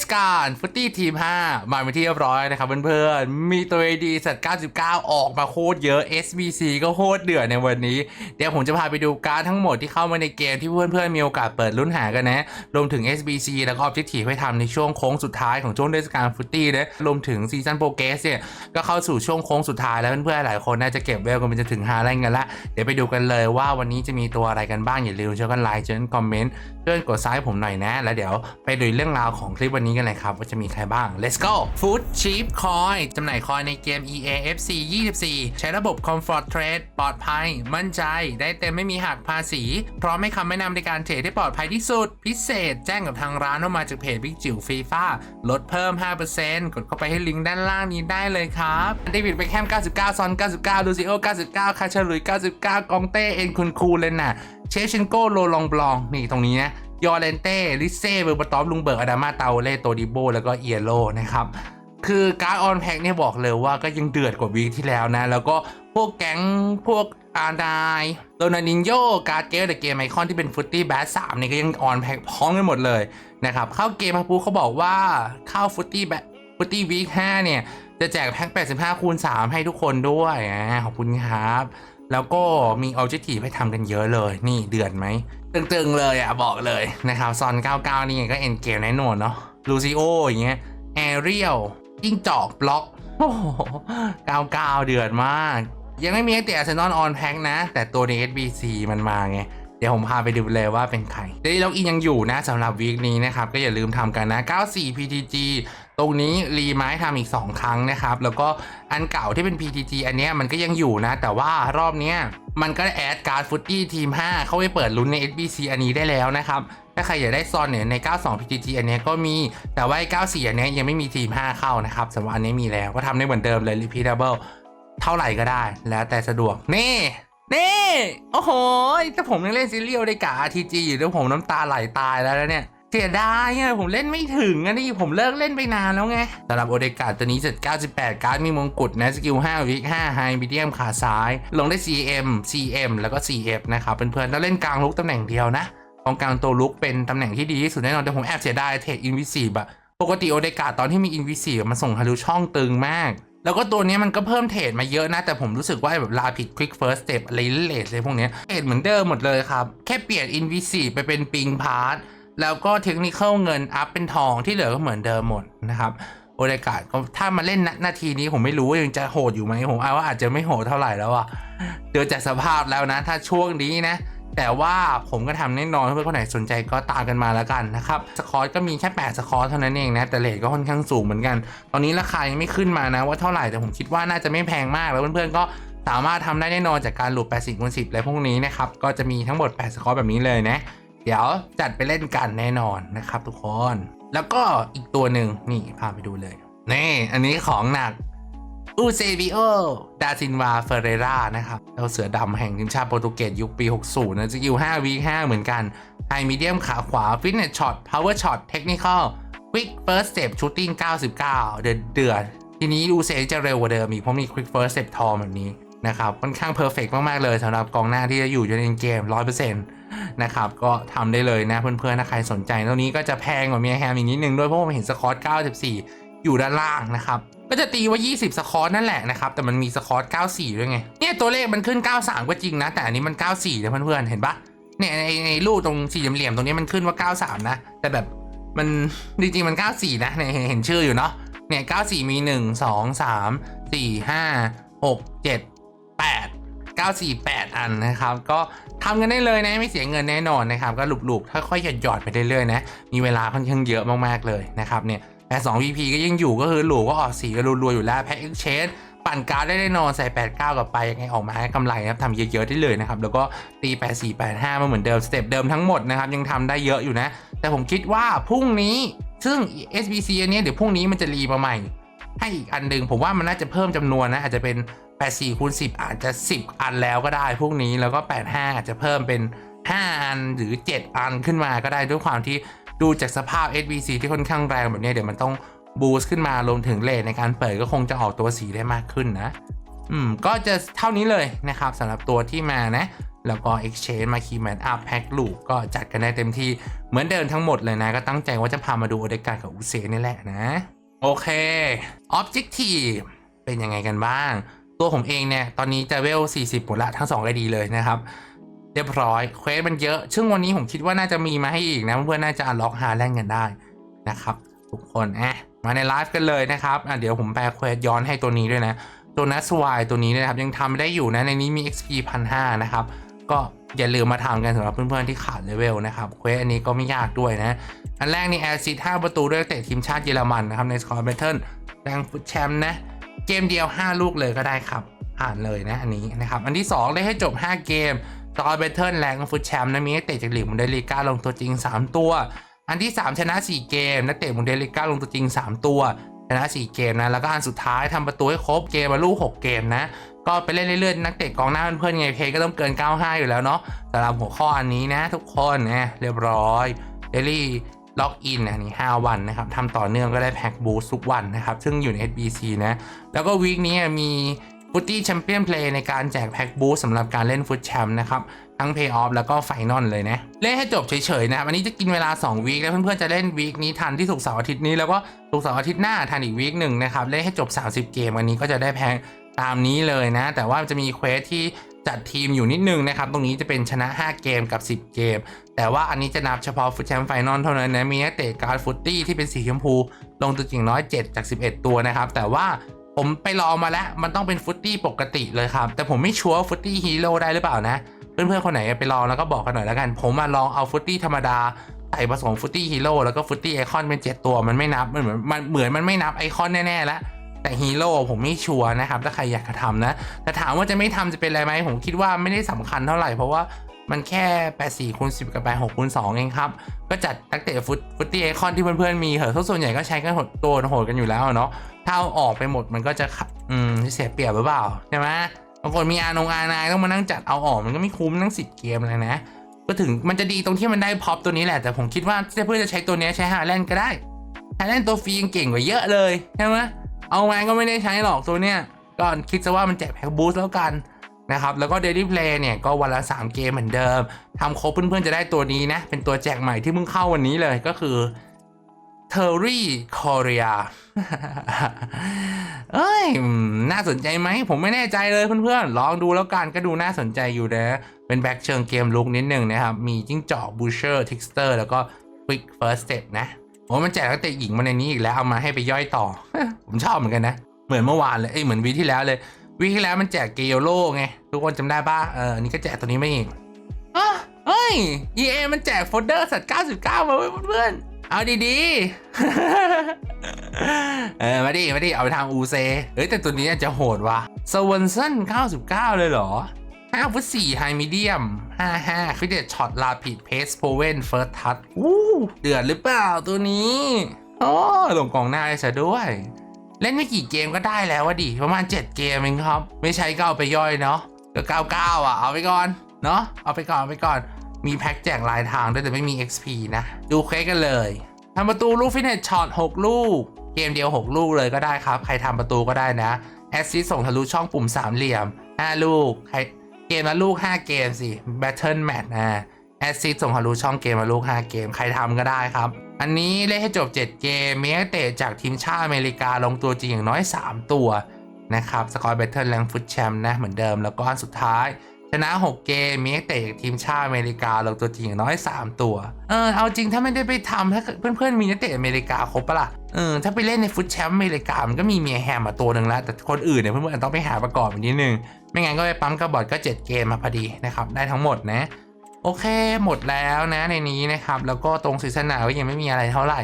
ศกาลฟุตตี้ทีม 5 มาเป็นที่เรียบร้อยนะครับเพื่อนๆ มีตัวดีสัตว์99 ออกมาโคตรเยอะ SBC ก็โคตรเดือดในวันนี้ เดี๋ยวผมจะพาไปดูการทั้งหมดที่เข้ามาในเกมที่เพื่อนๆ มีโอกาสเปิดลุ้นหากันนะ รวมถึง SBC แล้วก็ Objective ให้ทำในช่วงโค้งสุดท้ายของช่วงเทศกาลฟุตตี้นะรวมถึงซีซันโปรเกสเนี่ยก็เข้าสู่ช่วงโค้งสุดท้ายแล้วเพื่อนๆ หลายคนน่าจะเก็บเวลกันไปจนถึงฮาแรงกันละเดี๋ยวไปดูกันเลยว่าวันนี้จะมีตัวอะไรกันบ้างอย่าลืมช่วยกันไลค์ช่วยกันคอมเมนต์ช่วยกันกดซ้ายผมหน่อยนะ แล้วเดี๋ยวไปดูเรื่องราวของคลิปวันนี้กันเลยครับ ว่าจะมีใครบ้าง let's go food cheap coin จำหน่ายคอยในเกม EA FC 24 ใช้ระบบ comfort trade ปลอดภัย มั่นใจ ได้เต็มไม่มีหักภาษี พร้อมให้คำแนะนำในการเทรดที่ปลอดภัยที่สุด พิเศษแจ้งกับทางร้านว่ามาจากเพจบิ๊กจิ๋วฟีฟ่าลดเพิ่ม 5%กดเข้าไปให้ลิงก์ด้านล่างนี้ได้เลยครับเดวิดเบคแฮม99 ซอน 99 ลูซิโอ 99 คาชาลุย 99 กองเต้ เอ็นคุณคูเลนน่ะเชฟชินโกโลลองบลอง นี่ตรงนี้นะ ยอร์เลนเต้ลิเซ่เบอร์บาตอฟลุงเบิร์กอดามาเตาเล่โตดิโบแล้วก็เอียโลนะครับคือการ์ดออนแพ็กเนี่ยบอกเลยว่าก็ยังเดือดกว่าวีคที่แล้วนะ แล้วก็พวกแก๊งพวกอาร์ไดโดนานินโยการ์ดเกมแต่เกมไอคอนที่เป็นฟุตตี้แบทสามเนี่ยก็ยังออนแพ็กพร้อมกันหมดเลยนะครับเข้าเกมมาปุ๊บเขาบอกว่าเข้าฟุตตี้แบฟุตตี้วีคห้าเนี่ย จะแจกแพ็ก85คูณ3ให้ทุกคนด้วยขอบคุณครับ แล้วก็มีอ b เจ t ตีให้ทำกันเยอะเลย นี่เดือดไหม ตึงๆเลยอะบอกเลยนะครับซอน 99 นี่ก็เอ็นเกมแน่นอนเนาะลูซิโออย่างเงี้ยแอเรียลยิ่งจอกบล็อกโอ้โห99 เดือดมาก ยังไม่มีไอเตียเซนอนออนแพ็กนะ แต่ตัวใน SBC มันมาไงเดี๋ยวผมพาไปดูเลยว่าเป็นใครเดลี่ล็อกอินยังอยู่นะสำหรับวีคนี้นะครับ ก็อย่าลืมทำกันนะ 94 PTG ตรงนี้รีไม้ทำอีก 2 ครั้งนะครับ แล้วก็อันเก่าที่เป็น PTG อันนี้มันก็ยังอยู่นะ แต่ว่ารอบนี้มันก็แอดการ์ดฟุตตี้ทีม 5 เข้าไปเปิดลุ้นใน SBC อันนี้ได้แล้วนะครับ ถ้าใครอยากได้ซอนเนี่ยใน 92 PTG อันนี้ก็มี แต่ว่าไอ้94 อันนี้ยังไม่มีทีม 5 เข้านะครับสำหรับอันนี้มีแล้วก็ทำได้เหมือนเดิมเลย repeatable เท่าไหร่ก็ได้ แล้วแต่สะดวกนี่นี่โอ้โหถ้าผมยังเล่นซีเรียลได้กับ RTG อยู่แล้วผมน้ำตาไหลตายแล้วนะเนี่ย เสียดายอะผมเล่นไม่ถึงอะนี่ผมเลิกเล่นไปนานแล้วไงสำหรับโอเดกาตัวนี้เสร็จ98 การ์ดมีมงกุฎนะสกิล5วิก5ไฮมีเดียมขาซ้าย ลงได้ CM CM แล้วก็ CF นะครับเพื่อนๆแล้วเล่นกลางลุกตำแหน่งเดียวนะกองกลางตัวลุกเป็นตำแหน่งที่ดีที่สุดแน่นอนแต่ผมแอบเสียดายเทคอินวิสีอะปกติโอเดกาตอนที่มีอินวิสีมันส่งทะลุช่องตึงมากแล้วก็ตัวนี้มันก็เพิ่มเทรดมาเยอะนะ แต่ผมรู้สึกว่าแบบลาผิดควิกเฟิร์สสเต็ปอะไรเลสอะไรพวกนี้เทรดเหมือนเดิมหมดเลยครับ แค่เปลี่ยนอินวิสีไปเป็นปิงพาร์ท แล้วก็เทคนิคเงินอัพเป็นทองที่เหลือก็เหมือนเดิมหมดนะครับโอเดกาก็ถ้ามาเล่นณนาทีนี้ผมไม่รู้ว่ายังจะโหดอยู่ไหมผมเอาว่าอาจจะไม่โหดเท่าไหร่แล้วอะเดี๋ยวจากสภาพแล้วนะ ถ้าช่วงนี้นะ แต่ว่าผมก็ทำแน่นอนเพื่อนคนไหนสนใจก็ตามกันมาแล้วกันนะครับสคอร์ก็มีแค่8สคอร์เท่านั้นเองนะแต่เลทก็ค่อนข้างสูงเหมือนกัน ตอนนี้ราคายังไม่ขึ้นมานะว่าเท่าไหร่แต่ผมคิดว่าน่าจะไม่แพงมากแล้วเพื่อนๆก็สามารถทำได้แน่นอนจากการหลุด80คูณ10อะไรพวกนี้นะครับก็จะมีทั้งหมด8สคอร์แบบนี้เลยนะ เดี๋ยวจัดไปเล่นกันแน่นอนนะครับทุกคน แล้วก็อีกตัวหนึ่งนี่พาไปดูเลย นี่อันนี้ของหนักอูเซบิโอ ดาซินวา เฟเรรา นะครับเจ้าเสือดำแห่งทีมชาติโปรตุเกสยุคปี 60 นะ จะอยู่5วี5เหมือนกัน ไฮมีเดียมขาขวา ฟิตเนสช็อต พาวเวอร์ช็อต เทคนิคอลควิกเฟิร์สเต็ปชูตติ้ง 99 เดือดเดือด ทีนี้อูเซจะเร็วกว่าเดิมอีก เพราะมีควิกเฟิร์สเต็ปทอมแบบนี้นะครับ ค่อนข้างเพอร์เฟกมาก ๆ เลยสำหรับกองหน้าที่จะอยู่จนในเกม 100% นะครับ ก็ทำได้เลยนะเพื่อนๆถ้าใครสนใจตัวนี้ก็จะแพงกว่าเมียแฮมอีกนิดนึงด้วยเพราะผมเห็นสกอต94 อยู่ด้านล่างนะครับก็จะตีว่า 20 สคอร์นั่นแหละนะครับ แต่มันมีสคอร์94 ด้วยไง เนี่ยตัวเลขมันขึ้น 93 ก็จริงนะ แต่อันนี้มัน 94นะเพื่อนๆ เห็นปะเนี่ยในในรูปตรงสี่เหลี่ยมตรงนี้มันขึ้นว่า 93 นะ แต่แบบมันจริงๆมัน 94 นะเนี่ยเห็นชื่ออยู่เนาะ เนี่ย 94 มี 1 2 3 4 5 6 7 8 948 อันนะครับ ก็ ทำกันได้เลยนะไม่เสียเงินแน่นอนนะครับก็หลุบๆค่อยๆหยอดๆไปเรื่อยๆนะมีเวลาค่อนข้างเยอะมากๆเลยนะครับเนี่ยแต่ 2 VP ก็ยังอยู่ก็คือหลูก็ออกสีก็รัวๆอยู่แล้วแพ็กเอ็กชนปั่นการ์ดได้แน่นอนใส่ 89 กลับไปยังไงออกมาให้กำไรนะครับทำเยอะๆได้เลยนะครับ แล้วก็ตี 84 85 มาเหมือนเดิม สเต็ปเดิมทั้งหมดนะครับ ยังทำได้เยอะอยู่นะ แต่ผมคิดว่าพรุ่งนี้ซึ่ง SBC อันนี้เดี๋ยวพรุ่งนี้มันจะรีมาใหม่ ให้อีกอันหนึ่งผมว่ามันน่าจะเพิ่มจำนวนนะอาจจะเป็น 84คูณ10 อาจจะ 10 อันแล้วก็ได้พวกนี้แล้วก็ 85 อาจจะเพิ่มเป็น 5 อันหรือ 7 อันขึ้นมาก็ได้ด้วยความที่ดูจากสภาพ SBC ที่ค่อนข้างแรงแบบนี้เดี๋ยวมันต้องบูสต์ขึ้นมารวมถึงเลทในการเปิดก็คงจะออกตัวสีได้มากขึ้นนะ อืม ก็จะเท่านี้เลยนะครับสำหรับตัวที่มานะ แล้วก็ Exchange มา Key Man Up Pack Loop ก็จัดกันได้เต็มที่เหมือนเดิมทั้งหมดเลยนะ ก็ตั้งใจว่าจะพามาดูโอเดการกับอุเซนี่แหละนะ โอเค Objective เป็นยังไงกันบ้าง ตัวผมเองเนี่ย ตอนนี้จะเวล 40 หมดละทั้ง2ได้ดีเลยนะครับ เรียบร้อย เควสมันเยอะ ซึ่งวันนี้ผมคิดว่าน่าจะมีมาให้อีกนะ เพื่อนๆน่าจะอันล็อกหาแล่นกันได้นะครับ ทุกคนอะมาในไลฟ์กันเลยนะครับอะเดี๋ยวผมแปลเควสย้อนให้ตัวนี้ด้วยนะ ตัวนัสวายตัวนี้นะครับ ยังทำได้อยู่นะ ในนี้มี XP 1 5 0 0นะครับ ก็อย่าลืมมาทำกันสำหรับเพื่อนๆที่ขาดเลเวลนะครับเควสอันนี้ก็ไม่ยากด้วยนะ อันแรกนี่แอซิด5ประตูด้วยเตะทีมชาติเยอรมันนะครับในสกอร์เบเทิลแรงฟุตแชมป์นะ เกมเดียว 5 ลูกเลยก็ได้ครับผ่านเลยนะอันนี้นะครับ อันที่ 2 ได้ให้จบ 5 เกมสกอร์เบเทิลแรงฟุตแชมป์นะมีนักเตะจากลีกมุนเดลิก้าลงตัวจริง 3 ตัว อันที่ 3 ชนะ 4 เกมนักเตะมุนเดลิก้าลงตัวจริง 3 ตัวชนะ 4 เกมนะ แล้วก็อันสุดท้ายทำประตูให้ครบเกมมาลูก 6 เกมนะ ก็ไปเล่นเรื่อยๆ นักเตะกองหน้าเพื่อนๆไงเพย์ก็ต้องเกิน 95 อยู่แล้วเนาะสำหรับหัวข้ออันนี้นะทุกคนนะเรียบร้อยเดลี่ ล็อกอินอันนี้ 5 วันนะครับทำต่อเนื่องก็ได้แพ็กบูสทุกวันนะครับ ซึ่งอยู่ใน SBC นะ แล้วก็วีคนี้มีฟุตตี้แชมเปี้ยนเพลย์ในการแจกแพ็กบูสสำหรับการเล่นฟุตแชมป์นะครับ ทั้งเพย์ออฟแล้วก็ไฟนอลเลยนะ เล่นให้จบเฉยๆนะครับ อันนี้จะกินเวลา 2 วีคแล้วเพื่อนๆจะเล่นวีคนี้ทันที่สุกเสาร์อาทิตย์นี้แล้วก็สุกเสาร์อาทิตย์หน้าทันอีกวีคหนึ่งนะครับเล่นให้จบ 30 เกมวันนี้ก็จะได้แพ็กตามนี้เลยนะ แต่ว่าจะมีเควสที่ จัดทีมอยู่นิดนึงนะครับ ตรงนี้จะเป็นชนะ 5 เกมกับ 10 เกม แต่ว่าอันนี้จะนับเฉพาะฟุตแชมป์ไฟนอลเท่านั้นนะ มีนักเตะการ์ดฟุตตี้ที่เป็นสีชมพู ลงตัวจริงน้อย 7 จาก 11 ตัวนะครับ แต่ว่าผมไปลองมาแล้ว มันต้องเป็นฟุตตี้ปกติเลยครับ แต่ผมไม่ชัวร์ฟุตตี้ฮีโร่ได้หรือเปล่านะ เพื่อนๆคนไหนไปลองแล้วก็บอกกันหน่อยแล้วกัน ผมมาลองเอาฟุตตี้ธรรมดาใส่ผสมฟุตตี้ฮีโร่แล้วก็ฟุตตี้ไอคอนเป็น 7 ตัวมันไม่นับมันเหมือนมันเหมือนมันไม่นับไอคอนแน่ๆแล้ว แต่ฮีโร่ผมไม่ชัวร์นะครับ ถ้าใครอยากจะทำนะ แต่ถามว่าจะไม่ทำจะเป็นอะไรไหม ผมคิดว่าไม่ได้สำคัญเท่าไหร่ เพราะว่ามันแค่ 8 4คูณ10 กับ 8 6คูณ2เองครับ ก็จัดนักเตะฟุตฟุตตี้ไอคอนที่เพื่อนๆมีเหอะทุกส่วนใหญ่ก็ใช้กันหดตัวโหดกันอยู่แล้วเนาะถ้าเอาออกไปหมดมันก็จะอืมเสียเปรียบหรือเปล่าใช่ไหมบางคนมีอานงอานายต้องมานั่งจัดเอาออกมันก็ไม่คุ้มนั่งสิบเกมเลยนะก็ถึงมันจะดีตรงที่มันได้พ็อปตัวนี้แหละ แต่ผมคิดว่าเพื่อนจะใช้ตัวนี้ใช้ฮาแลนด์ก็ได้ฮาแลนด์ตัวฟรียังเก่งกว่าเยอะเลยใช่ไหม เอามาก็ไม่ได้ใช้หรอกตัวเนี้ยก็คิดซะว่ามันแจกแพ็คบูสต์แล้วกันนะครับ แล้วก็เดลี่เพลย์เนี่ยก็วันละ 3 เกมเหมือนเดิมทำครบเพื่อนๆจะได้ตัวนี้นะ เป็นตัวแจกใหม่ที่เพิ่งเข้าวันนี้เลยก็คือเทอร์รี่คอเรียเอ้ย น่าสนใจไหม ผมไม่แน่ใจเลยเพื่อนๆ ลองดูแล้วกันก็ดูน่าสนใจอยู่นะ เป็นแบ็กเชิงเกมลุกนิดหนึ่งนะครับ มีจิ้งจอกบูเชอร์ทิกสเตอร์แล้วก็ควิกเฟิร์สเ e ตนะ โอ้มันแจกนักเตะหญิงมาในนี้อีกแล้วเอามาให้ไปย่อยต่อ ผมชอบเหมือนกันนะ เหมือนเมื่อวานเลยเอ้ยเหมือนวีคที่แล้วเลยวีคที่แล้วมันแจกเกโยโลไงทุกคนจำได้ป่ะเอออันนี้ก็แจกตัวนี้ไม่เองอะเฮ้ย EA มันแจกโฟลเดอร์สัตว์99 มาไว้ยเพื่อนๆเอาดีๆ เออ มาดิ มาดิ เอาไปทำอูเซ เฮ้ย แต่ตัวนี้อาจจะโหดว่ะสว n น o น99 เลยเหรอ 5ฟุต4ไฮมีเดียม 55ฟิเดตช็อตลาผิดเพสโพเวนเฟิร์สทัชอู้เดือดหรือเปล่าตัวนี้อ๋อลงกองหน้าได้ซะด้วย เล่นไม่กี่เกมก็ได้แล้ววะดิ ประมาณ 7 เกมเองครับ ไม่ใช้ก็เอาไปย่อยเนาะเดี๋ยว99 อะ เอาไปก่อน เนาะเอาไปก่อนเอาไปก่อนมีแพ็กแจกลายทางด้วยแต่ไม่มี XP นะ ดูเควสกันเลยทำประตูลูกฟิตเนสช็อต6 ลูก เกมเดียว 6 ลูกเลยก็ได้ครับ ใครทำประตูก็ได้นะ แอสซิสส่งทะลุช่องปุ่มสามเหลี่ยม 5 ลูก ใคร เกมละลูก 5 เกมสิ Battle Match นะแอสซิสส่งทะลุช่องเกมละลูก 5 เกมใครทำก็ได้ครับ อันนี้เล่นให้จบ 7 เกม มีนักเตะจากทีมชาติอเมริกาลงตัวจริงอย่างน้อย 3 ตัวนะครับสกอร์แบทเทิลแรงฟุตแชมป์นะเหมือนเดิมแล้วก็อันสุดท้าย ชนะ 6 เกม มีนักเตะจากทีมชาติอเมริกาลงตัวจริงอย่างน้อย 3 ตัว เออเอาจริงถ้าไม่ได้ไปทำถ้าเพื่อนๆ มีนักเตะอเมริกาครบปะล่ะเออถ้าไปเล่นในฟุตแชมป์อเมริกามันก็มีเมียแฮมมาตัวหนึ่งแล้วแต่คนอื่นเนี่ยเพื่อนๆต้องไปหาประกอบอีกนิดนึง ไม่งั้นก็ไปปั๊มกระบอกก็ 7 เกมมาพอดีนะครับ ได้ทั้งหมดนะ โอเคหมดแล้วนะในนี้นะครับ แล้วก็ตรงซีซันหนาก็ยังไม่มีอะไรเท่าไหร่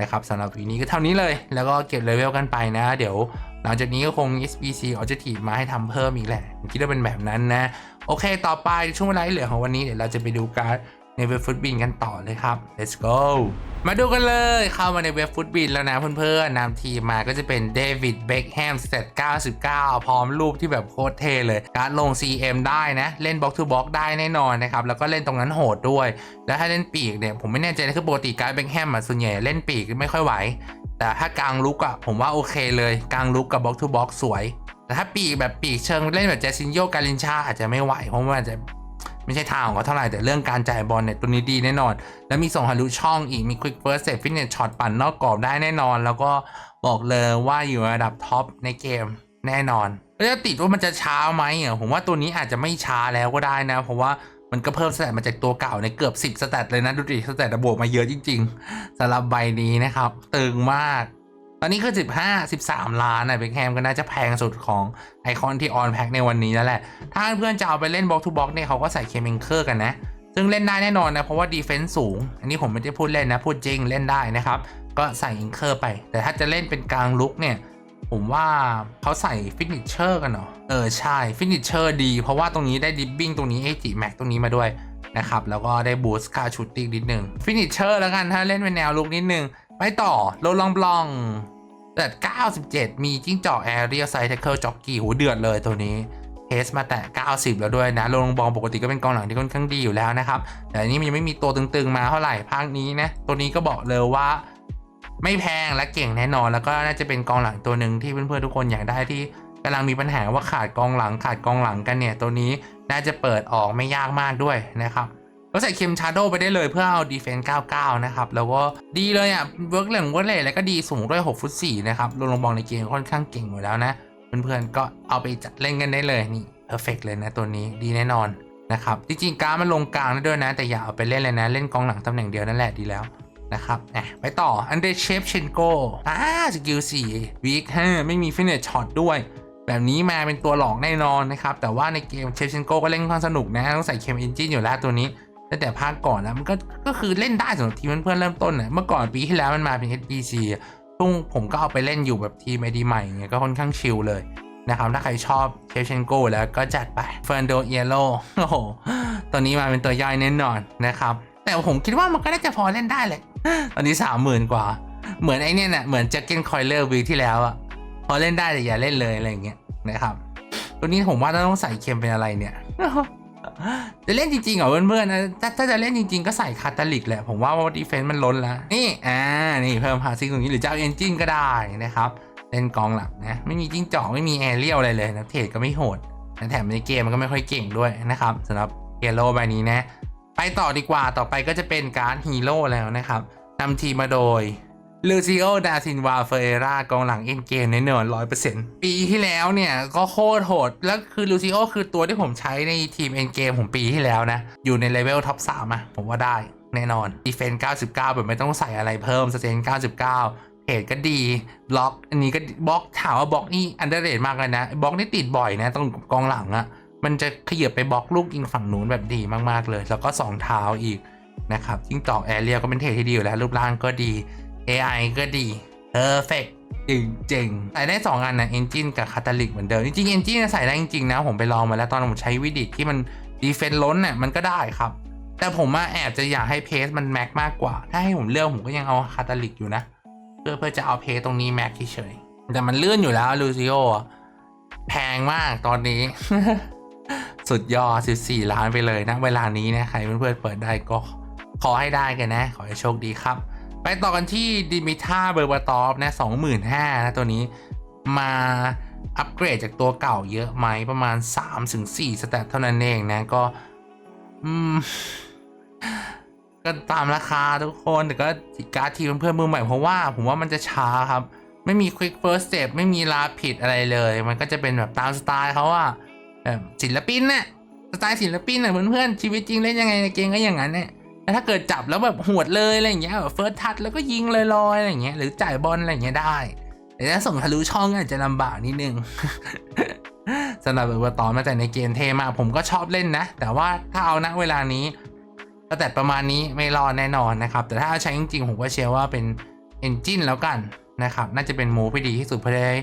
นะครับสำหรับวีนี้ก็เท่านี้เลย แล้วก็เก็บเลเวลกันไปนะ เดี๋ยวหลังจากนี้ก็คง SBC Objective มาให้ทำเพิ่มอีกแหละคิดว่าเป็นแบบนั้นนะ โอเค ต่อไปช่วงเวลาที่เหลือของวันนี้เดี๋ยวเราจะไปดูการในเว็บฟุตบินกันต่อเลยครับ let's go มาดูกันเลยเข้ามาในเว็บฟุตบินแล้วนะเพื่อนๆนำทีมมาก็จะเป็นเดวิดเบคแฮมเตต99 พร้อมรูปที่แบบโคตรเทเลยการลง CM ได้นะ เล่นบล็อกทูบล็อกได้แน่นอนนะครับ แล้วก็เล่นตรงนั้นโหดด้วย แล้วถ้าเล่นปีกเนี่ย ผมไม่แน่ใจนะคือปกติการดเบคแฮมอะส่วนใหญ่เล่นปีกไม่ค่อยไหว แต่ถ้ากลางลุกอะผมว่าโอเคเลยกลางลุกกับบล็อกทูบล็อกสวยแต่ถ้าปีกแบบปีกเชิงเล่นแบบเจซินโยกาลินชาอาจจะไม่ไหวเพราะว่าจะ ไม่ใช่ทางของเขาเท่าไหร่แต่เรื่องการจ่ายบอลเนี่ยตัวนี้ดีแน่นอน แล้วมีส่งฮารุช่องอีกมี Quick First Save Fitness Shot ปั่นนอกกรอบได้แน่นอน แล้วก็บอกเลยว่าอยู่ระดับท็อปในเกมแน่นอนแล้วจะติดว่ามันจะช้าไหมอะผมว่าตัวนี้อาจจะไม่ช้าแล้วก็ได้นะ เพราะว่ามันก็เพิ่มสแตทมาจากตัวเก่าในเกือบ 10 สแตทเลยนะ ดูดิสแตทบวกมาเยอะจริง ๆสำหรับใบนี้นะครับ ตึงมาก อนนี้คือ 15 13 ล้านนะเบคแฮมก็น่าจะแพงสุดของไอคอนที่ออนแพ็คในวันนี้แล้วแหละ ถ้าเพื่อนจะเอาไปเล่นบล็อกทูบล็อกเนี่ยเขาก็ใส่เคมิงเคอร์กันนะ ซึ่งเล่นได้แน่นอนนะ เพราะว่าดีเฟนซ์สูง อันนี้ผมไม่ได้พูดเล่นนะ พูดจริงเล่นได้นะครับ ก็ใส่อิงเคอร์ไป แต่ถ้าจะเล่นเป็นกลางลุกเนี่ย ผมว่าเขาใส่ฟินิชเชอร์กันเหรอเออใช่ฟินิชเชอร์ดี เพราะว่าตรงนี้ได้ดิบบิ้งตรงนี้เอจิแม็กตรงนี้มาด้วยนะครับแล้วก็ได้บูสต์ค่าชูตติ้งนิดนึงฟินิชเชอร์แล้วกันถ้าเล่นเป็นแนวลุกนิดนึงไปต่อโลลองบลอง แต่97 มีจิ้งจอกแอเรียลไซเทเคิลจ็อกกี้หูเดือดเลยตัวนี้เทสมาแต่90 แล้วด้วยนะลงบอลปกติก็เป็นกองหลังที่ค่อนข้างดีอยู่แล้วนะครับ แต่อันนี้มันยังไม่มีตัวตึงๆมาเท่าไหร่ภาคนี้นะ ตัวนี้ก็บอกเลยว่า ไม่แพงและเก่งแน่นอน แล้วก็น่าจะเป็นกองหลังตัวหนึ่งที่เพื่อนๆทุกคนอยากได้ที่กำลังมีปัญหาว่าขาดกองหลังขาดกองหลังกันเนี่ย ตัวนี้น่าจะเปิดออกไม่ยากมากด้วยนะครับ ก็ใส่เข็มชาร์โดไปได้เลยเพื่อเอาดีเฟนส์99 นะครับ แล้วก็ดีเลยอะเวิร์กเหลืองเวิร์กเลยแล้วก็ดีสูงด้วย 6 ฟุต 4 นะครับลงลงบอลในเกมค่อนข้างเก่งอยู่แล้วนะ เพื่อนๆก็เอาไปจัดเล่นกันได้เลยนี่เพอร์เฟกเลยนะตัวนี้ดีแน่นอนนะครับจริงๆการมันลงกลางได้ด้วยนะ แต่อย่าเอาไปเล่นเลยนะ เล่นกองหลังตำแหน่งเดียวนั่นแหละดีแล้วนะครับอะไปต่ออันเดเชฟเชนโกอ่าสกิล4วีค5ไม่มีฟินเนชช็อตด้วย แบบนี้มาเป็นตัวหลอกแน่นอนนะครับ แต่ว่าในเกมเชฟเชนโกก็เล่นค่อนข้างสนุกนะ ต้องใส่เคมเอนจินอยู่แล้วตัวนี้ ตั้งแต่ภาคก่อนนะมันก็ก็คือเล่นได้สำหรับทีมเพื่อนเริ่มต้นนะเมื่อก่อนปีที่แล้วมันมาเป็น HBC ซึ่งผมก็เอาไปเล่นอยู่แบบทีมไอดีใหม่เงี้ยก็ค่อนข้างชิลเลยนะครับ ถ้าใครชอบเชฟเชนโกแล้วก็จัดไปเฟรนโดเยโลโอ้โหตัวนี้มาเป็นตัวย่อยแน่นอนนะครับ แต่ผมคิดว่ามันก็น่าจะพอเล่นได้เลยตอนนี้สามหมื่นกว่า เหมือนไอ้เนี่ยน่ะเหมือนแจ็คเก็ตคอยเลอร์วีที่แล้วอะพอเล่นได้แต่อย่าเล่นเลยอะไรอย่างเงี้ยนะครับ ตัวนี้ผมว่าต้องใส่เค็มเป็นอะไรเนี่ย จะเล่นจริงๆเหรอเพื่อนๆนะถ้าถ้าจะเล่นจริงๆ ก็ใส่คาตาลิกแหละ ผมว่าว่าดีเฟนซ์มันล้นแล้ว นี่ อ่า นี่เพิ่มพาซิ่งตรงนี้หรือจะเอาเอนจินก็ได้นะครับ เล่นกองหลังนะ ไม่มีจิ้งจอกไม่มีแอเรียลอะไรเลยนะเทรดก็ไม่โหดแถมในเกมมันก็ไม่ค่อยเก่งด้วยนะครับสำหรับเฮโร่ใบนี้นะ ไปต่อดีกว่าต่อไปก็จะเป็นการ์ดฮีโร่แล้วนะครับนำทีมมาโดย ลูซิโอ ดาซินวาเฟเรรากองหลังเอ็นเกมแน่นอนร้อยเปอร์เซ็นต์ปีที่แล้วเนี่ย ก็โคตรโหด แล้วคือลูซิโอคือตัวที่ผมใช้ในทีมเอ็นเกมของปีที่แล้วนะ อยู่ในเลเวลท็อป3อะผมว่าได้แน่นอนดีเฟนต์99 แบบไม่ต้องใส่อะไรเพิ่มสเตน99เพจก็ดีบล็อก อันนี้ก็บล็อกถามว่าบล็อกนี่อันเดอร์เรทมากเลยนะบล็อกนี่ติดบ่อยนะตรงกองหลังอะมันจะขยับไปบล็อกลูกยิงฝั่งนู้นแบบดีมากๆเลย แล้วก็ 2 เท้าอีกนะครับยิ่งตอกแอเรียก็เป็นเทรดที่ดีอยู่แล้วรูปร่างก็ดี AI ก็ดี perfect จริงจริงๆใส่ได้ 2 อันนะเอนจินกับคาตาลิกเหมือนเดิม จริงๆเอนจินใส่ได้จริงๆ นะ ผมไปลองมาแล้วตอนผมใช้วิดิตที่มันดีเฟนล้นเนี่ยมันก็ได้ครับ แต่ผมว่าแอบจะอยากให้เพสมันแม็กมากกว่า ถ้าให้ผมเลือกผมก็ยังเอาคาตาลิกอยู่นะ เพื่อเพื่อจะเอาเพสตรงนี้แม็กเฉยแต่มันเลื่อนอยู่แล้วลูซิโอแพงมากตอนนี้ สุดยอด 14 ล้านไปเลยนะ เวลานี้นะใครเพื่อนๆเปิดได้ก็ขอให้ได้กันนะ ขอให้โชคดีครับ ไปต่อกันที่ดิมิท่าเบอร์บาตอฟนะ25,000นะตัวนี้มาอัปเกรดจากตัวเก่าเยอะไหมประมาณ 3-4สแตทเท่านั้นเองนะก็ อืม ก็ตามราคาทุกคน แต่ก็การ์ดทีมเพื่อนๆมือใหม่เพราะว่าผมว่ามันจะช้าครับ ไม่มี quick first step ไม่มีลาผิดอะไรเลย มันก็จะเป็นแบบตามสไตล์เขาอะแบบศิลปินน่ะสไตล์ศิลปินน่ะเพื่อนๆชีวิตจริงเล่นยังไงในเกมก็อย่างนั้นเนี่ย ถ้าเกิดจับแล้วแบบหวดเลยอะไรอย่างเงี้ยแบบเฟิร์สทัชแล้วก็ยิงลอยๆอะไรอย่างเงี้ยหรือจ่ายบอลอะไรอย่างเงี้ยได้ แต่ถ้าส่งทะลุช่องอาจจะลำบากนิดนึงสำหรับเบอร์ตอนมาแต่ในเกมเทมากผมก็ชอบเล่นนะ แต่ว่าถ้าเอาณเวลานี้สแตทประมาณนี้ไม่รอดแน่นอนนะครับ แต่ถ้าเอาใช้จริงๆ ผมก็เชื่อว่าเป็นเอนจินแล้วกันนะครับ น่าจะเป็นมูฟที่ดีที่สุดเพื่อได้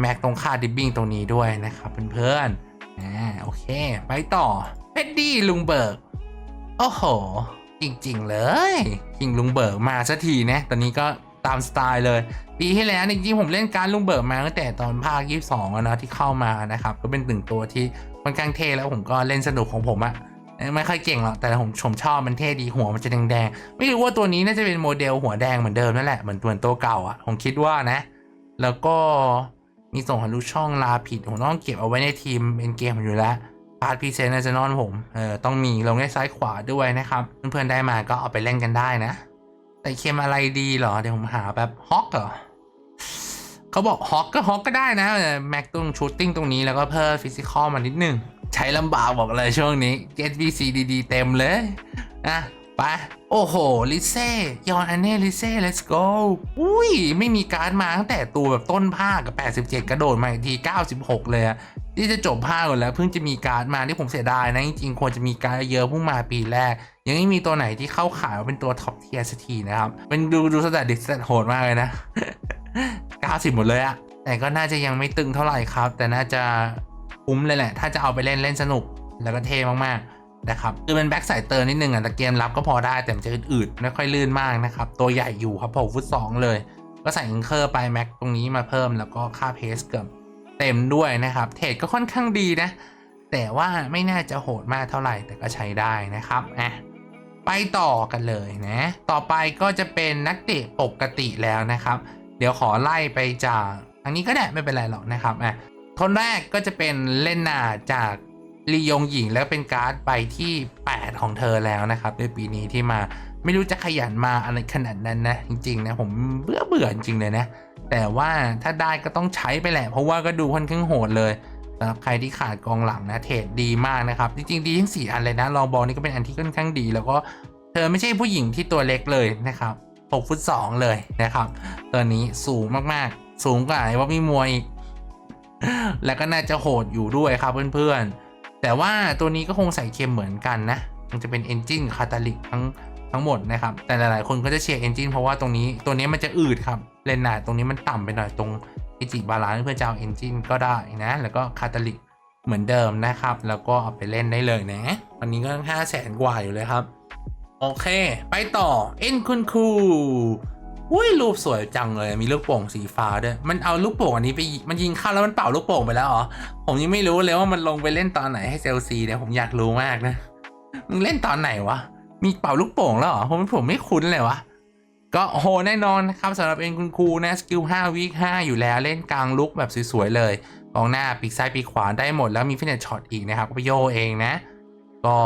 แม็กตรงค่าดิบบิ้งตรงนี้ด้วยนะครับเพื่อนๆอ่าโอเค ไปต่อเพดดี้ลุงเบิร์กโอ้โห จริง ๆ เลยคิงลุงเบิร์กมาสักทีนะตอนนี้ก็ตามสไตล์เลย ปีที่แล้วจริงๆผมเล่นการลุงเบิร์กมาตั้งแต่ตอนภาค 22อะเนะที่เข้ามานะครับ ก็เป็นหนึ่งตัวที่ค่อนข้างเท่แล้วผมก็เล่นสนุกของผมอะไม่ค่อยเก่งหรอกแต่ผมชมชอบมันเท่ดีหัวมันจะแดงๆไม่รู้ว่าตัวนี้น่าจะเป็นโมเดลหัวแดงเหมือนเดิมนั่นแหละเหมือนตัวเก่าอะผมคิดว่านะ แล้วก็มีส่งฮารุช่องลาผิดผมต้องเก็บเอาไว้ในทีมเป็นเกมอยู่แล้ว พาร์ทพรีเซนต์อาร์เซนอลผมเออต้องมีลงได้ซ้ายขวาด้วยนะครับ เพื่อนๆได้มาก็เอาไปเล่นกันได้นะ แต่เคมอะไรดีเหรอ เดี๋ยวผมหาแบบฮอกเหรอเขาบอกฮอกก็ฮอกก็ได้นะแม็กตรงชูตติ้งตรงนี้แล้วก็เพิ่มฟิสิกอลมานิดนึง ใช้ลำบากบอกเลยช่วงนี้ GSBC ดีๆ เต็มเลยอะไปโอ้โห ลิเซ่ยอนอันเน่ ลิเซ่ let's go อุ้ย ไม่มีการ์ดมาตั้งแต่ตัวแบบต้นภาคกับ 87 กระโดดมาอีกที 96 เลย ที่จะจบภาคก่อนแล้วเพิ่งจะมีการ์ดมาที่ผมเสียดายนะ จริงๆควรจะมีการ์ดเยอะเพิ่งมาปีแรก ยังไม่มีตัวไหนที่เข้าขายว่าเป็นตัวท็อปเทียร์สักทีนะครับ เป็นดูดูสแตทดิสแตทโหดมากเลยนะ 90 หมดเลยอะแต่ก็น่าจะยังไม่ตึงเท่าไหร่ครับ แต่น่าจะคุ้มเลยแหละ ถ้าจะเอาไปเล่นเล่นสนุกแล้วก็เท่มากๆนะครับคือเป็นแบ็กสายเติร์นนิดนึงอะแต่เกมรับก็พอได้แต่มันจะอืดๆไม่ค่อยลื่นมากนะครับตัวใหญ่อยู่ครับผมฟุตสองเลย ก็ใส่อิงเคอร์ไปแม็กตรงนี้มาเพิ่มแล้วก็ค่าเพสเกือบ เต็มด้วยนะครับ เทรดก็ค่อนข้างดีนะ แต่ว่าไม่น่าจะโหดมากเท่าไหร่แต่ก็ใช้ได้นะครับอะไปต่อกันเลยนะ ต่อไปก็จะเป็นนักเตะปกติแล้วนะครับ เดี๋ยวขอไล่ไปจากอันนี้ก็ได้ไม่เป็นไรหรอกนะครับอะคนแรกก็จะเป็นเลนนาจากลียงหญิงแล้วเป็นการ์ดใบที่ 8 ของเธอแล้วนะครับในปีนี้ที่มา ไม่รู้จะขยันมาอะไรขนาดนั้นนะ จริงๆนะผมเบื่อเบื่อจริงเลยนะ แต่ว่าถ้าได้ก็ต้องใช้ไปแหละ เพราะว่าก็ดูค่อนข้างโหดเลยสำหรับใครที่ขาดกองหลังนะเทรดดีมากนะครับ จริงๆดีทั้ง 4 อันเลยนะลองบอลนี่ก็เป็นอันที่ค่อนข้างดี แล้วก็เธอไม่ใช่ผู้หญิงที่ตัวเล็กเลยนะครับ6ฟุต2เลยนะครับ ตัวนี้สูงมากๆ สูงกว่าไอ้ว่ามีมวยอีกแล้วก็น่าจะโหดอยู่ด้วยครับเพื่อนๆ แต่ว่าตัวนี้ก็คงใส่เค็มเหมือนกันนะ มันจะเป็นเอนจินคาตาลิกทั้ง ทั้งหมดนะครับ แต่หลายๆ คนก็จะเชียร์เอนจินเพราะว่าตรงนี้ตัวนี้มันจะอืดครับ เลนนาตรงนี้มันต่ำไปหน่อยตรงอิจิบาลานเพื่อจะเอาเอนจินก็ได้นะ แล้วก็คาตาลิกเหมือนเดิมนะครับ แล้วก็เอาไปเล่นได้เลยนะ วันนี้ก็ห้าแสนกว่าอยู่เลยครับ โอเค ไปต่อเอ็นคุณครูอุ้ยรูปสวยจังเลยมีลูกโป่งสีฟ้าด้วย มันเอาลูกโป่งอันนี้ไปมันยิงเข้าแล้วมันเป่าลูกโป่งไปแล้วเหรอผมยังไม่รู้เลยว่ามันลงไปเล่นตอนไหนให้เซลซีเนี่ยผมอยากรู้มากนะมึงเล่นตอนไหนวะ มีเป่าลูกโป่งแล้วเหรอผมผมไม่คุ้นเลยวะก็โหแน่นอนนะครับสำหรับเอ็นคุณครูนะสกิล5วีค5อยู่แล้วเล่นกลางลุกแบบสวยๆเลยกองหน้าปีกซ้ายปีกขวาได้หมดแล้วมีฟินเนชช็อตอีกนะครับก็โยเองนะ ก็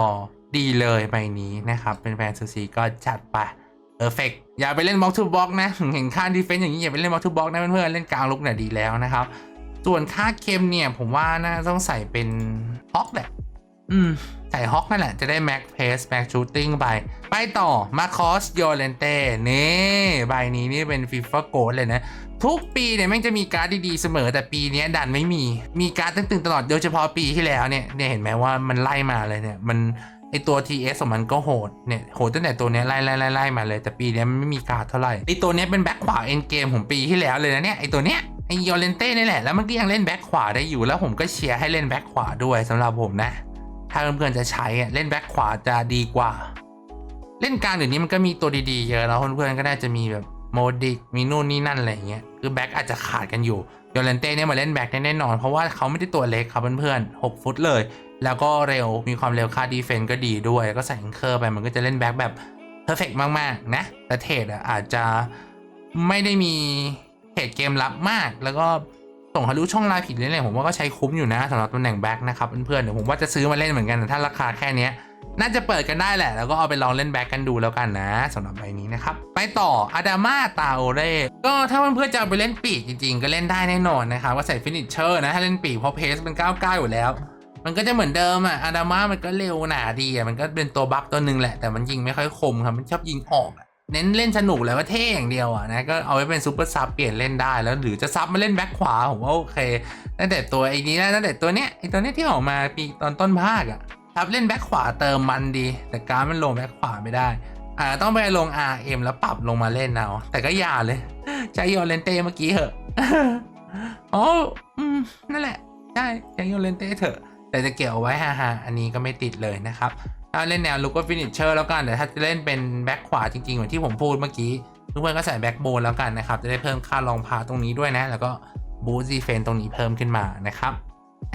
ดีเลยใบนี้นะครับ เป็นแฟนซูซีก็จัดไปเ e อเฟกอย่าไปเล่นบล็อกทูบล็อกนะเห็นค่าดีเฟนซ์อย่างนี้อย่าไปเล่นบล็อกทูบล็อกนะเพื่อนๆเล่นกลางลุกเนี่ยดีแล้วนะครับ ส่วนค่าเค็มเนี่ยผมว่าน่าต้องใส่เป็นฮอกแหละอืม ใส่ฮอกนั่นแหละ จะได้แม็กเพสแม็กชูตติ้งไป ไปต่อมาคอสโยเลนเต้นี่ ใบนี้นี่เป็นฟีฟ่าโกดเลยนะ ทุกปีเนี่ยแม่งจะมีการ์ดดีๆเสมอ แต่ปีนี้ดันไม่มี มีการ์ดตึงๆตลอดโดยเฉพาะปีที่แล้วเนี่ยเนี่ยเห็นไหมว่ามันไล่มาเลยเนี่ยมันไอตัว TS ของมันก็โหด เนี่ย โหดตั้งแต่ตัวนี้ไล่ไล่ไล่ไล่มาเลย แต่ปีนี้มันไม่มีการ์ดเท่าไหร่ ไอตัวนี้เป็นแบ็คขวาเอ็นเกมของปีที่แล้วเลยนะเนี่ย ไอตัวเนี้ยไอโยเลนเต้นี่แหละ แล้วมันก็ยังเล่นแบ็คขวาได้อยู่ แล้วผมก็เชียร์ให้เล่นแบ็คขวาด้วยสำหรับผมนะ ถ้าเพื่อนๆจะใช้เล่นแบ็คขวาจะดีกว่า เล่นกลางเดี๋ยวนี้มันก็มีตัวดีๆเยอะแล้วเพื่อนๆก็น่าจะมีแบบโมดิกมีนู่นนี่นั่นอะไรอย่างเงี้ยคือแบ็คอาจจะขาดกันอยู่โยเลนเต้เนี่ยมาเล่นแบ็คแน่นอน เพราะว่าเขาไม่ได้ตัวเล็กครับเพื่อนๆ6ฟุตเลย แล้วก็เร็วมีความเร็วค่าดีเฟนต์ก็ดีด้วยก็ใส่เคอร์ไปมันก็จะเล่นแบ็คแบบเพอร์เฟกมากๆนะแต่เทรดอะอาจจะไม่ได้มีเทรดเกมลับมากแล้วก็ ส่งทะลุช่องลายผิดเลยผมว่าก็ใช้คุ้มอยู่นะสำหรับตำแหน่งแบ็คนะครับเพื่อนๆเดี๋ยวผมว่าจะซื้อมาเล่นเหมือนกันแต่ถ้าราคาแค่นี้น่าจะเปิดกันได้แหละ แล้วก็เอาไปลองเล่นแบ็กกันดูแล้วกันนะสำหรับใบนี้นะครับ ไปต่ออาดามาตาโอเร่ก็ถ้าเพื่อนๆจะเอาไปเล่นปีกจริงๆ ก็เล่นได้แน่นอนนะครับว่าใส่ฟินิชเชอร์นะ ถ้าเล่นปีกเพราะเพสมันก้าวๆอยู่แล้ว มันก็จะเหมือนเดิมอะอาดามามันก็เร็วหนาดีอะมันก็เป็นตัวบัฟตัวหนึ่งแหละแต่มันยิงไม่ค่อยคมครับมันชอบยิงออกอะ เน้นเล่นสนุกแล้วก็เท่อย่างเดียวอะนะก็เอาไว้เป็นซูเปอร์ซับเปลี่ยนเล่นได้แล้ว หรือจะซับมาเล่นแบ็คขวาผมว่าโอเคตั้งแต่ตัวไอ้นี้นะตั้งแต่ตัวเนี้ยไอ้ตัวเนี้ยที่ออกมาปีตอนต้นภาคอะครับเล่นแบ็คขวาเติมมันดี แต่การดมันลงแบ็คขวาไม่ได้อ่าต้องไปลง RM แล้วปรับลงมาเล่นเอาแต่ก็อย่าเลยใช้โยเลนเต้เมื่อกี้เหอะอ๋ออืมนั่นแหละใช่ใช้โยเลนเต้เถอะ แต่จะเกี่ยวเอาไว้ฮ่าๆอันนี้ก็ไม่ติดเลยนะครับ ถ้าเล่นแนวลุกก็ฟินิชเชอร์แล้วกันแต่ถ้าจะเล่นเป็นแบ็คขวาจริงๆเหมือนที่ผมพูดเมื่อกี้เพื่อนก็ใส่แบ็คโบนแล้วกันนะครับ จะได้เพิ่มค่ารองพาตรงนี้ด้วยนะ แล้วก็บูสซีเฟนตรงนี้เพิ่มขึ้นมานะครับ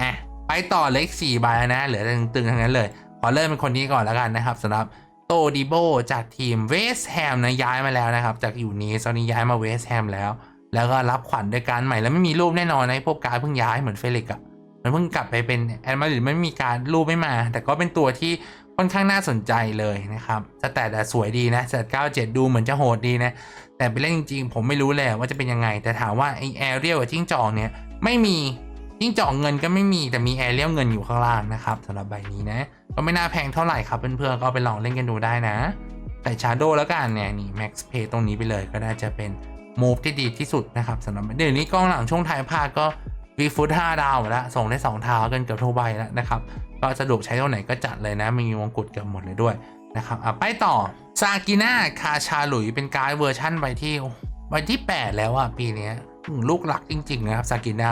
อะไปต่อเลขสี่ใบนะ เหลือตึงๆทั้งนั้นเลย ขอเริ่มเป็นคนนี้ก่อนแล้วกันนะครับสำหรับโตดิโบจากทีมเวสแฮมนะย้ายมาแล้วนะครับ จากอยู่นี้ตอนนี้ย้ายมาเวสแฮมแล้ว แล้วก็รับขวัญด้วยการใหม่แล้วไม่มีรูปแน่นอนนะพวกการเพิ่งย้ายเหมือนเฟลิกอะมันเพิ่งกลับไปเป็นแอดมาริดไม่มีการรูปไม่มา แต่ก็เป็นตัวที่ ค่อนข้างน่าสนใจเลยนะครับสแตทสวยดีนะสแตท97ดูเหมือนจะโหดดีนะ แต่ไปเล่นจริงๆ ผมไม่รู้แหละว่าจะเป็นยังไง แต่ถามว่าไอแอเรียลกับจิ้งจอกเนี่ยไม่มีจิ้งจอกเงินก็ไม่มีแต่มีแอเรียลเงินอยู่ข้างล่างนะครับสำหรับใบนี้นะ ก็ไม่น่าแพงเท่าไหร่ครับเพื่อนๆก็ไปลองเล่นกันดูได้นะ แต่ชาร์โดแล้วกันเนี่ยนี่ Max Pay ตรงนี้ไปเลยก็น่าจะเป็นมูฟที่ดีที่สุดนะครับสำหรับเดี๋ยวนี้กล้องหลังช่วงท้ายภาคก็ วีฟุต5ดาวหมดแล้วส่งได้ 2 เท้ากันเกือบทุกใบแล้วนะครับ ก็สะดวกใช้ตัวไหนก็จัดเลยนะ มีวงกุฎเกือบหมดเลยด้วยนะครับอะไปต่อซากิน่าคาชาหลุยเป็นการ์ดเวอร์ชั่นใบที่ใบที่ 8 แล้วอะปีนี้ลูกหลักจริง ๆ นะครับซากิน่า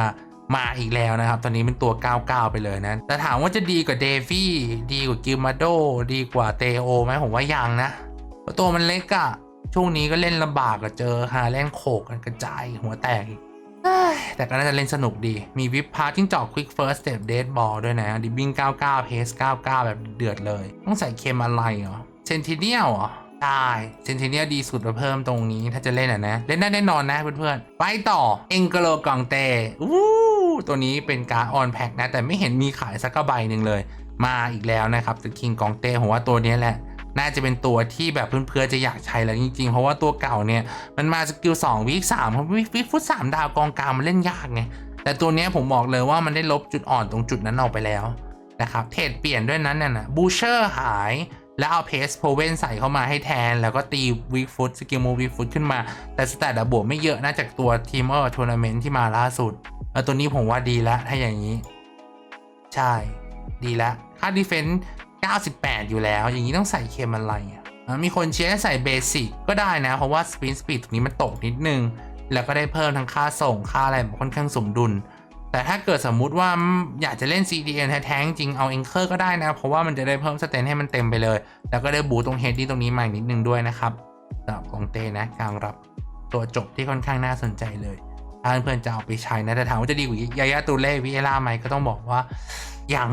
มาอีกแล้วนะครับ ตอนนี้เป็นตัว 99 ไปเลยนะ แต่ถามว่าจะดีกว่าเดฟี่ดีกว่ากิมาโดดีกว่าเตโอไหมผมว่ายังนะตัวมันเล็กอะช่วงนี้ก็เล่นลำบากกับเจอฮาเล่นโขกกันกระจายหัวแตกอีก แต่ก็น่าจะเล่นสนุกดี มีวิปพาร์จิ้งจอกควิกเฟิร์สเ t ปเด d บอลด้วยนะดิบบิ้ง99 เพส 99 แบบเดือดเลย ต้องใส่เค็มอะไรเหรอเซนติเนียลเหรอได้เซนติเนียลดีสุดมาเพิ่มตรงนี้ถ้าจะเล่นอะนะ เล่นได้แน่นอนนะเพื่อนๆ ไปต่อเอ็งกโลกองเตอู้ตัวนี้เป็นการออนแพ็กนะ แต่ไม่เห็นมีขายสักกระใบหนึ่งเลย มาอีกแล้วนะครับสกิงกองเต้ผมว่าตัวนี้แหละ น่าจะเป็นตัวที่แบบเพื่อนๆจะอยากใช้แล้วจริงๆ เพราะว่าตัวเก่าเนี่ยมันมาสกิล2วิคสามครับวิวิฟุตสามดาวกองกลางมันเล่นยากไงแต่ตัวนี้ผมบอกเลยว่ามันได้ลบจุดอ่อนตรงจุดนั้นออกไปแล้วนะครับเทรดเปลี่ยนด้วยนั้นน่ะบูเชอร์หายแล้วเอาเพสโพเวนใส่เข้ามาให้แทน แล้วก็ตีวิกฟุตสกิลมูวิกฟุตขึ้นมา แต่สแตทอะบวกไม่เยอะนะจากตัวทีมเออร์ทัวร์นาเมนต์ที่มาล่าสุดแล้วตัวนี้ผมว่าดีแล้วถ้าอย่างนี้ ใช่ ดีแล้วค่าดีเฟนส์ 98 อยู่แล้ว อย่างนี้ต้องใส่เคมอะไรอะมีคนเชียร์ให้ใส่เบสิกก็ได้นะ เพราะว่าสปินสปีดตรงนี้มันตกนิดนึง แล้วก็ได้เพิ่มทั้งค่าส่งค่าอะไรแบบค่อนข้างสมดุล แต่ถ้าเกิดสมมุติว่าอยากจะเล่น CDN แท้ๆจริงๆเอา a n ง o r ก็ได้นะ เพราะว่ามันจะได้เพิ่มสเตนให้มันเต็มไปเลย แล้วก็ได้บูตรงเฮดดี้ตรงนี้มาอีกนิดนึงด้วยนะครับสำหรับกองเตนะกางรับตัวจบที่ค่อนข้างน่าสนใจเลยถ้าเพื่อนๆจะเอาไปใช้นะแต่ถามว่าจะดีกว่ายายาตูเล่วิเอล่าไหมก็ต้องบอกว่า ยัง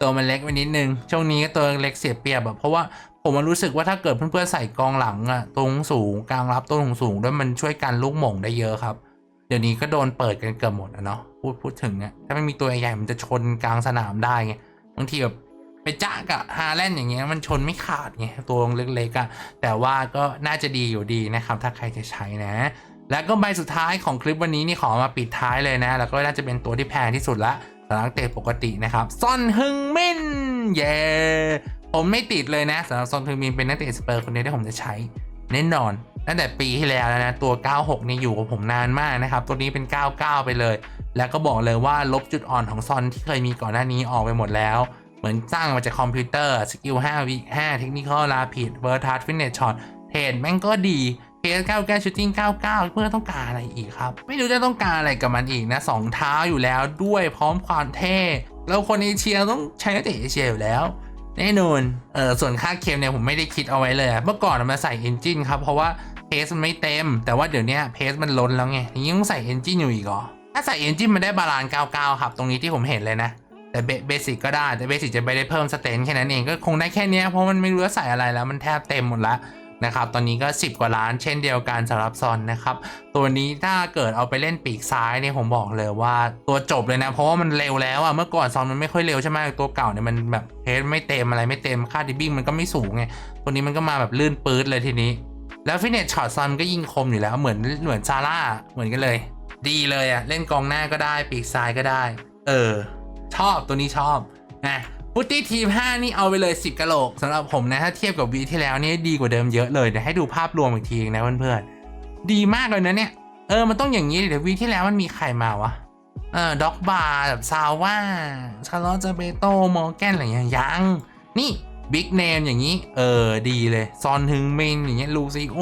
ตัวมันเล็กไปนิดนึง ช่วงนี้ก็ตัวเล็กเสียเปรียบแบบเพราะว่าผมมันรู้สึกว่าถ้าเกิดเพื่อนๆใส่กองหลังอะตรงสูงกลางรับตรงสูงด้วยมันช่วยกันลูกหม่งได้เยอะครับ เดี๋ยวนี้ก็โดนเปิดกันเกือบหมดอะเนาะพูดพูดถึงอะถ้าไม่มีตัวใหญ่มันจะชนกลางสนามได้ไงบางทีแบบไปจ้ากับฮาแลนด์อย่างเงี้ยมันชนไม่ขาดไงตัวเล็กๆอะแต่ว่าก็น่าจะดีอยู่ดีนะครับ ถ้าใครจะใช้นะ แล้วก็ใบสุดท้ายของคลิปวันนี้นี่ขอมาปิดท้ายเลยนะ แล้วก็น่าจะเป็นตัวที่แพงที่สุดละ สำหรับนักเตะปกตินะครับซอนฮึงมินเย้ผมไม่ติดเลยนะสำหรับซอนฮึงมินเป็นนักเตะสเปอร์คนเดียวที่ผมจะใช้แน่นอนตั้งแต่ปีที่แล้วแล้วนะตัว 96 นี่อยู่กับผมนานมากนะครับ ตัวนี้เป็น 99 ไปเลย แล้วก็บอกเลยว่าลบจุดอ่อนของซอนที่เคยมีก่อนหน้านี้ออกไปหมดแล้ว เหมือนสร้างมาจากคอมพิวเตอร์สกิล5วิ5เทคนิคอลลาผิดเวอร์ทัสฟินเนชช็อตเทรดแม่งก็ดี เพส99ชูตติ้ง99เพื่อต้องการอะไรอีกครับ ไม่รู้จะต้องการอะไรกับมันอีกนะสองเท้าอยู่แล้วด้วยพร้อมความเท่แล้วคนเอเชียต้องใช้นักเตะเอเชียอยู่แล้วแน่นอนเออส่วนค่าเค็มเนี่ยผมไม่ได้คิดเอาไว้เลย เมื่อก่อนมาใส่เอนจินครับ เพราะว่าเพสมันไม่เต็ม แต่ว่าเดี๋ยวนี้เพสมันล้นแล้วไงย่างนี้ต้องใส่เอนจินอยู่อีกเหรอถ้าใส่เอนจินมันได้บาลานซ์99 ครับ ตรงนี้ที่ผมเห็นเลยนะ แต่เบสิกก็ได้แต่เบสิกจะไม่ได้เพิ่มสเตนแค่นั้นเองก็คงได้แค่นี้เพราะมันไม่รู้จะใส่อะไรแล้วมันแทบเต็มหมดละ นะครับ ตอนนี้ก็ 10 กว่าล้านเช่นเดียวกันสำหรับซอนนะครับ ตัวนี้ถ้าเกิดเอาไปเล่นปีกซ้ายเนี่ยผมบอกเลยว่าตัวจบเลยนะ เพราะว่ามันเร็วแล้วอะเมื่อก่อนซอนมันไม่ค่อยเร็วใช่ไหมตัวเก่าเนี่ยมันแบบเพสไม่เต็มอะไรไม่เต็มค่าดิบบิ้งมันก็ไม่สูงไง ตัวนี้มันก็มาแบบลื่นปื๊ดเลยทีนี้ แล้วฟินเนตช็อตซอนก็ยิงคมอยู่แล้วเหมือนเหมือนซาร่าเหมือนกันเลย ดีเลยอะเล่นกองหน้าก็ได้ปีกซ้ายก็ได้ เออ ชอบตัวนี้ชอบนะ พุตตี้ทีม 5 นี่เอาไปเลย 10กะโหลกสำหรับผมนะ ถ้าเทียบกับวีที่แล้วนี่ดีกว่าเดิมเยอะเลย เดี๋ยวให้ดูภาพรวมอีกทีนะเพื่อนๆ ดีมากเลยนะเนี่ย เออ มันต้องอย่างนี้เดี๋ยววีที่แล้วมันมีใครมาวะ เออด็อกบาร์แบบซาว่าชาร์ลอตเจเบโตมอร์แกนอะไรอย่างเงี้ยยัง นี่บิ๊กเนมอย่างนี้ เออ ดีเลย ซอนฮึงเมนอย่างเงี้ย ลูซิโอ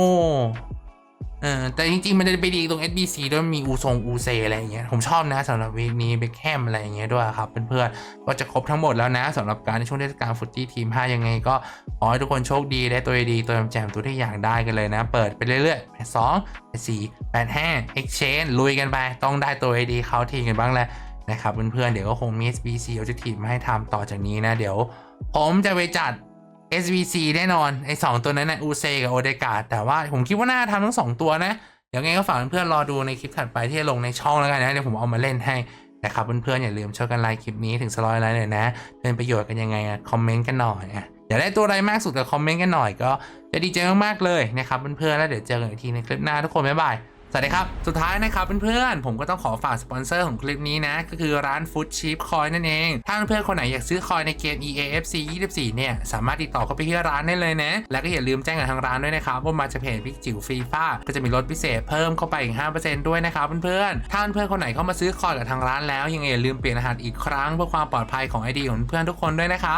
เออแต่จริงๆ มันจะไปดีตรง SBC ด้วยมีอูซงอูเซอะไรอย่างเงี้ยผมชอบนะสำหรับวีคนี้เบคแฮมอะไรอย่างเงี้ยด้วยครับเพื่อนๆก็จะครบทั้งหมดแล้วนะสำหรับการในช่วงเทศกาลฟุตตี้ทีม 5 ยังไงก็ขอให้ทุกคนโชคดีได้ตัวดี ตัวแจมตัวที่อยากได้กันเลยนะ เปิดไปเรื่อยๆแปดสองแปดสี่แปดห้า exchange ลุยกันไป ต้องได้ตัวดีเข้าทีมกันบ้างแหละนะครับเพื่อนๆเดี๋ยวก็คงมี SBC เอาจะทีมมาให้ทำต่อจากนี้นะ เดี๋ยว ผมจะไปจัด SVC แน่นอนไอ้สองตัวนั้นนะอูเซกับโอเดกาแต่ว่าผมคิดว่าน่าทำทั้งสองตัวนะ เดี๋ยวไงก็ฝากเพื่อนๆรอดูในคลิปถัดไปที่จะลงในช่องแล้วกันนะ เดี๋ยวผมเอามาเล่นให้นะครับเพื่อนๆอย่าลืมช่วยกันไลค์คลิปนี้ถึงสร้อยไลค์หน่อยนะเป็นประโยชน์กันยังไงอะคอมเมนต์กันหน่อยอะอยากได้ตัวอะไรมากสุดก็คอมเมนต์กันหน่อยก็จะดีใจมากๆเลยนะครับเพื่อนๆแล้วเดี๋ยวเจอกันอีกทีในคลิปหน้าทุกคนบ๊ายบาย วัสดีครับ สุดท้ายนะครับเพื่อนๆ ผมก็ต้องขอฝากสปอนเซอร์ของคลิปนี้นะ ก็คือร้าน Food Cheap Coin นั่นเอง ถ้าเพื่อนๆ คนไหนอยากซื้อคอยในเกม EAFC 24 เนี่ย สามารถติดต่อเข้าไปที่ร้านได้เลยนะ แล้วก็อย่าลืมแจ้งกับทางร้านด้วยนะครับ ว่ามาจากเพจพิกจิ๋วฟรีฟ้าก็จะมีลดพิเศษเพิ่มเข้าไปอีก 5%ด้วยนะครับเพื่อนๆ ถ้าเพื่อนๆ คนไหนเข้ามาซื้อคอยกับทางร้านแล้วยังไงอย่าลืมเปลี่ยนรหัสอีกครั้งเพื่อความปลอดภัยของ ID ของเพื่อนทุกคนด้วยนะครับ